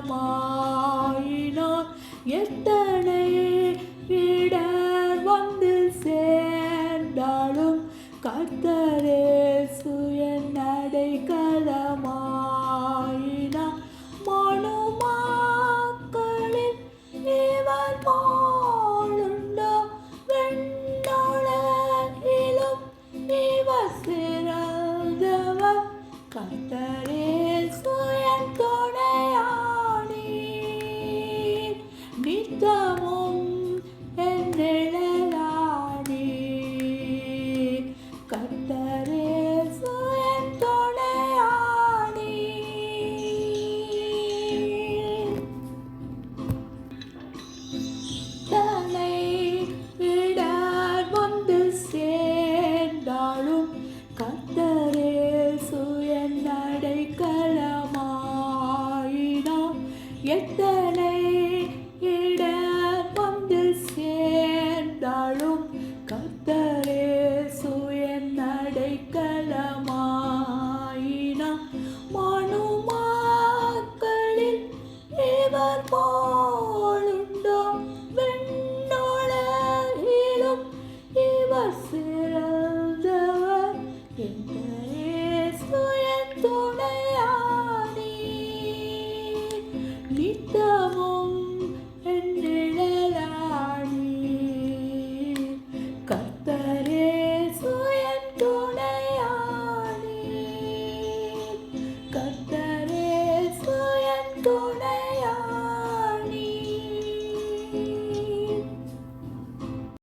மரணமாயினார் எத்தனை இடர் வந்து சேர்ந்தாலும் கர்த்தரே சுய நடை களமாயினார் மனுமாக்களில் இவர் போலுண்டோ? வெண்ணிலும் இவர் சிறந்தவர். கர்த்தரே யுத்தமும் என் நிழலானீர் கர்த்தரே சுயன் துணையானீர் தலை இடர் வந்து சேர்ந்தாலும் கத்தரே சுயநடை களமாயினாம் எத்தனை சிறந்தவர் என் துணையானே நித்தமும் என் நிழலானே கர்த்தரே சுயன் துணையானே கர்த்தரே சுயன் துணை